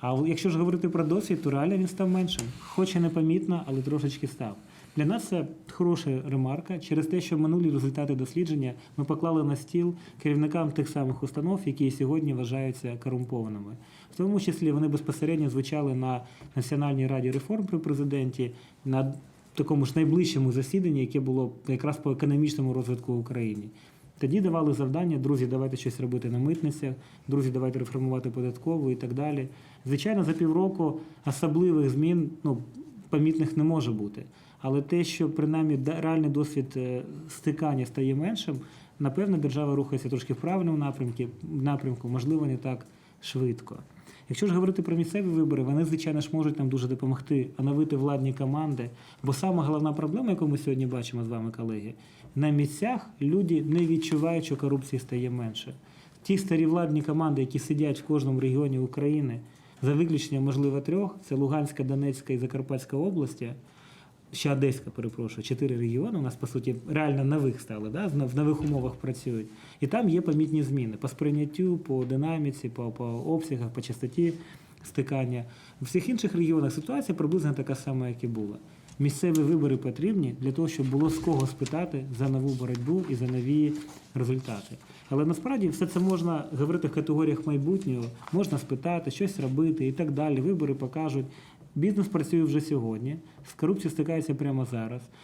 А якщо ж говорити про досвід, то реально він став меншим. Хоч і непомітно, але трошечки став. Для нас це хороша ремарка через те, що минулі результати дослідження ми поклали на стіл керівникам тих самих установ, які сьогодні вважаються корумпованими. В тому числі вони безпосередньо звучали на Національній раді реформ при президенті на такому ж найближчому засіданні, яке було якраз по економічному розвитку в Україні. Тоді давали завдання, друзі, давайте щось робити на митницях, друзі, давайте реформувати податкову і так далі. Звичайно, за півроку особливих змін ну, помітних не може бути. Але те, що принаймні реальний досвід е, стикання стає меншим, напевно, держава рухається трошки в правильному напрямку, напрямку, можливо, не так швидко. Якщо ж говорити про місцеві вибори, вони, звичайно ж, можуть нам дуже допомогти оновити владні команди. Бо сама головна проблема, яку ми сьогодні бачимо з вами, колеги, на місцях люди не відчувають, що корупції стає менше. Ті старі владні команди, які сидять в кожному регіоні України, за виключенням, можливо, трьох: це Луганська, Донецька і Закарпатська області. Ще Одеська, перепрошую, чотири регіони у нас, по суті, реально нових стали, да? в нових умовах працюють. І там є помітні зміни по сприйняттю, по динаміці, по, по обсягах, по частоті стикання. У всіх інших регіонах ситуація приблизно така сама, як і була. Місцеві вибори потрібні для того, щоб було з кого спитати за нову боротьбу і за нові результати. Але насправді все це можна говорити в категоріях майбутнього, можна спитати, щось робити і так далі. Вибори покажуть. Бізнес працює вже сьогодні, з корупцією стикається прямо зараз.